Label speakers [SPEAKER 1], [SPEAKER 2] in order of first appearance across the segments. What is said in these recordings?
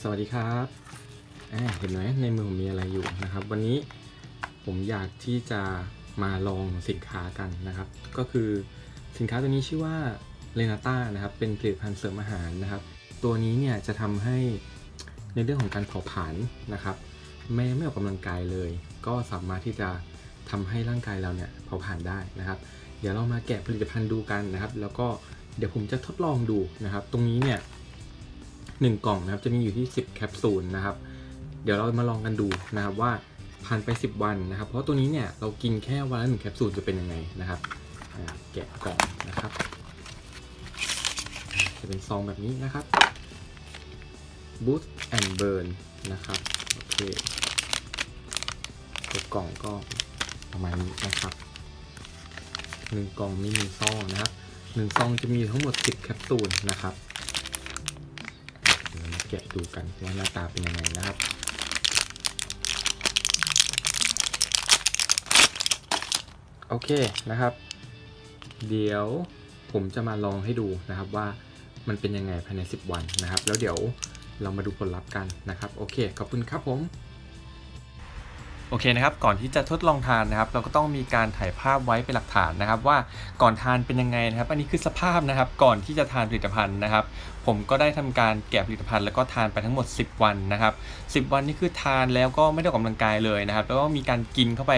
[SPEAKER 1] สวัสดีครับเห็นไหมในมือผมมีอะไรอยู่นะครับ วันนี้ผมอยากที่จะมาลองสินค้ากันนะครับ ก็คือสินค้าตัวนี้ชื่อว่าเลนาต้านะครับ เป็นผลิตภัณฑ์เสริมอาหารนะครับ ตัวนี้เนี่ยจะทำให้ในเรื่องของการเผาผลาญนะครับไม่ไม่ออกกำลังกายเลย ก็สามารถที่จะทำให้ร่างกายเราเนี่ยเผาผลาญได้นะครับ เดี๋ยวเรามาแกะผลิตภัณฑ์ดูกันนะครับ แล้วก็เดี๋ยวผมจะทดลองดูนะครับ ตรงนี้เนี่ย หนึ่งกล่องนะครับจะมีอยู่ที่ 10 แคปซูลนะครับ เดี๋ยวเรามาลองกันดูนะครับว่าผ่านไป 10 วันนะครับ เพราะตัวนี้เนี่ยเรากินแค่วันละหนึ่งแคปซูลจะเป็นยังไงนะครับแกะกล่องนะครับ จะเป็นซองแบบนี้นะครับ Boost and Burn นะครับโอเคตัวกล่องก็ประมาณนี้นะครับหนึ่งกล่องมีหนึ่งซองนะครับหนึ่งซองจะมีทั้งหมด 10 แคปซูลนะครับ กะดูกันว่าหน้าตาเป็นยังไงนะครับโอเคนะครับ เดี๋ยวผมจะมาลองให้ดูนะครับว่ามันเป็นยังไงภายใน 10 วันนะครับ แล้วเดี๋ยวเรามาดูผลลัพธ์กันนะครับ โอเค ขอบคุณครับผม อเคนะครับ ก่อนที่จะทดลองทานนะครับ เราก็ต้องมีการถ่ายภาพไว้เป็นหลักฐานนะครับ ว่าก่อนทานเป็นยังไงนะครับ อันนี้คือสภาพนะครับ ก่อนที่จะทานผลิตภัณฑ์นะครับ ผมก็ได้ทำการแกะผลิตภัณฑ์แล้วก็ทานไปทั้งหมด 10 วันนะครับ 10 วันนี่คือทานแล้วก็ไม่ได้ออกกำลังกายเลยนะครับ แล้วก็มีการกินเข้าไป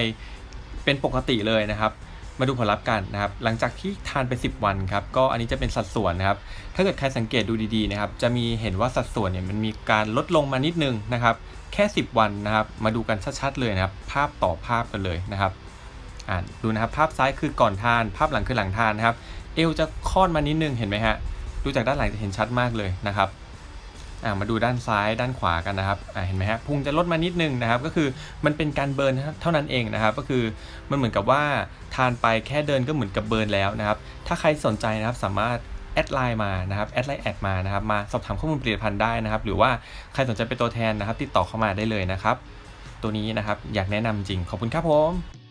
[SPEAKER 1] เป็นปกติเลยนะครับ มาดูผลลัพธ์กันนะครับ หลังจากที่ทานไป 10 วันครับ ก็อันนี้จะเป็นสัดส่วนนะครับ ถ้าเกิดใครสังเกตดูดีๆนะครับ จะมีเห็นว่าสัดส่วนเนี่ยมันมีการลดลงมานิดนึงนะครับ แค่ 10 วันนะครับ มาดูกันชัดๆเลยนะครับ ภาพต่อภาพกันเลยนะครับ อ่าดูนะครับ ภาพซ้ายคือก่อนทาน ภาพหลังคือหลังทานนะครับ เอวจะค่อนมานิดนึง เห็นไหมฮะ ดูจากด้านหลังจะเห็นชัดมากเลยนะครับ อ่ามาดูด้านซ้ายด้านขวากันนะครับอ่าเห็นไหมฮะพุงจะลดมานิดนึงนะครับ ก็คือมันเป็นการเบิร์นเท่านั้นเองนะครับ ก็คือมันเหมือนกับว่าทานไปแค่เดินก็เหมือนกับเบิร์นแล้วนะครับ ถ้าใครสนใจนะครับสามารถแอดไลน์มานะครับแอดไลน์แอดมานะครับมาสอบถามข้อมูลผลิตภัณฑ์ได้นะครับ หรือว่าใครสนใจเป็นตัวแทนนะครับ ติดต่อเข้ามาได้เลยนะครับ ตัวนี้นะครับอยากแนะนำจริงขอบคุณครับผม